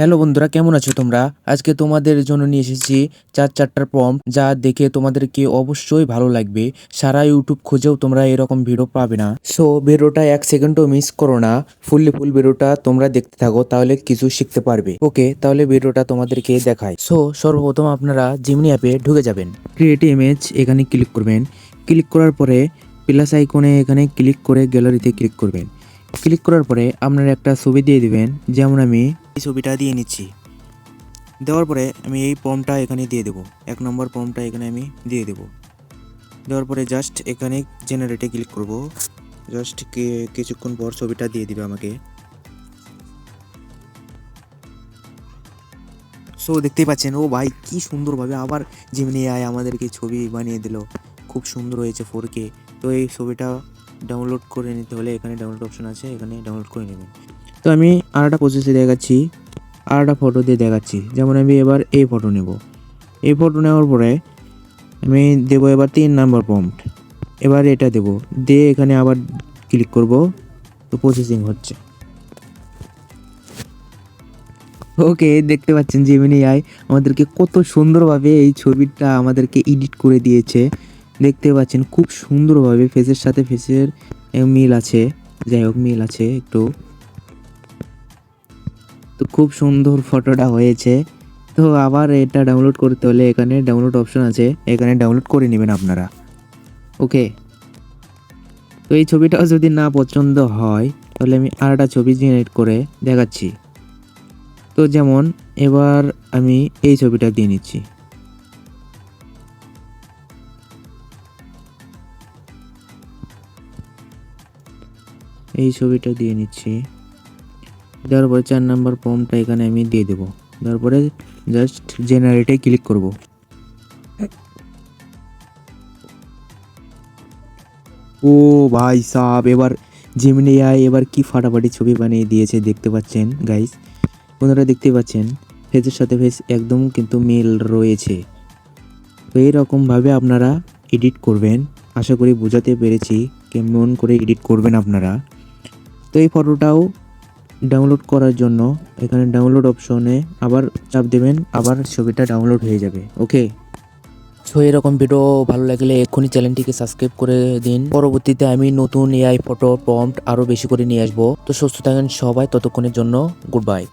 Hello বন্ধুরা, কেমন আছো তোমরা? আজকে তোমাদের জন্য নিয়ে এসেছি চার চারটার পম্প যা দেখে তোমাদেরকে অবশ্যই ভালো লাগবে। সারা ইউটিউব খুঁজেও তোমরা এরকম ভিডিও পাবে না। সো ভিডিওটা এক সেকেন্ডও মিস করো না। ফুললি ফুল ভিডিওটা তোমরা দেখতে থাকো, তাহলে কিছু শিখতে পারবে। ওকে তাহলে ভিডিওটা তোমাদেরকে দেখায় সো সর্বপ্রথম আপনারা জিমনি অ্যাপে ঢুকে যাবেন। ক্রিয়েট ইমেজ এখানে ক্লিক করবেন। ক্লিক করার পরে প্লাস আইকনে এখানে ক্লিক করে গ্যালারিতে ক্লিক করবেন। ক্লিক করার পরে আপনারা একটা ছবি দিয়ে দিবেন, যেমন আমি এই ছবিটা দিয়ে নিচ্ছি। দেওয়ার পরে আমি এই ফর্মটা এখানে দিয়ে দেবো। এক নম্বর ফর্মটা এখানে আমি দিয়ে দেবো। দেওয়ার পরে জাস্ট এখানে জেনারেটে ক্লিক করব। জাস্ট কিছুক্ষণ পর ছবিটা দিয়ে দিবে আমাকে। সো দেখতেই পাচ্ছেন, ও ভাই কি সুন্দরভাবে আবার জিমিনি আয় আমাদেরকে ছবি বানিয়ে দিল। খুব সুন্দর হয়েছে ফোর তো এই ছবিটা ডাউনলোড করে নিতে হলে এখানে ডাউনলোড অপশন আছে, এখানে ডাউনলোড করে নেবেন। তো আমি আর একটা প্রসেসে দেখাচ্ছি আর একটা ফটো দিয়ে দেখাচ্ছি। যেমন আমি এবার এই ফটো নেব। এই ফটো নেওয়ার পরে আমি দেবো এবার তিন নাম্বার পম্পট এবার এটা দেব। দিয়ে এখানে আবার ক্লিক করব। তো প্রসেসিং হচ্ছে। ওকে, দেখতে পাচ্ছেন জিমিনি আই আমাদেরকে কত সুন্দরভাবে এই ছবিটা আমাদেরকে এডিট করে দিয়েছে। দেখতে পাচ্ছেন খুব সুন্দরভাবে ফেসের সাথে ফেসের মিল আছে। যাই হোক, মিল আছে একটু। তো খুব সুন্দর ফটোটা হয়েছে। তো আবার এটা ডাউনলোড করতে হলে এখানে ডাউনলোড অপশন আছে। এখানে ডাউনলোড করে নেবেন আপনারা। ওকে তো এই ছবিটাও যদি না পছন্দ হয়, তাহলে আমি আর একটা ছবি জেনারেট করে দেখাচ্ছি। তো যেমন, এবার আমি এই ছবিটা দিয়ে নিচ্ছি। এই ছবিটা দিয়ে নিচ্ছি। দেওয়ার পরে চার নাম্বার ফর্মটা এখানে আমি দিয়ে দেবো। দেওয়ার পরে জাস্ট জেনারেটে ক্লিক করব। ও ভাই সাব এবার জিমিনি আয় এবার কি ফাটাফাটি ছবি বানিয়ে দিয়েছে দেখতে পাচ্ছেন গাইস ওনারা দেখতে পাচ্ছেন, ফেসের সাথে ফেস একদম কিন্তু মিল রয়েছে। তো এইরকমভাবে আপনারা এডিট করবেন। আশা করি বোঝাতে পেরেছি, কেমন করে এডিট করবেন আপনারা। তো এই ফটোটাও ডাউনলোড করার জন্য এখানে ডাউনলোড অপশনে আবার চাপ দেবেন, আবার ছবিটা ডাউনলোড হয়ে যাবে ওকে সো এরকম ভিডিও ভালো লাগলে এক্ষুনি চ্যানেলটিকে সাবস্ক্রাইব করে দিন। পরবর্তীতে আমি নতুন এআই ফটো প্রম্পট আরও বেশি করে নিয়ে আসব। তো সুস্থ থাকেন সবাই, ততক্ষণের জন্য গুড বাই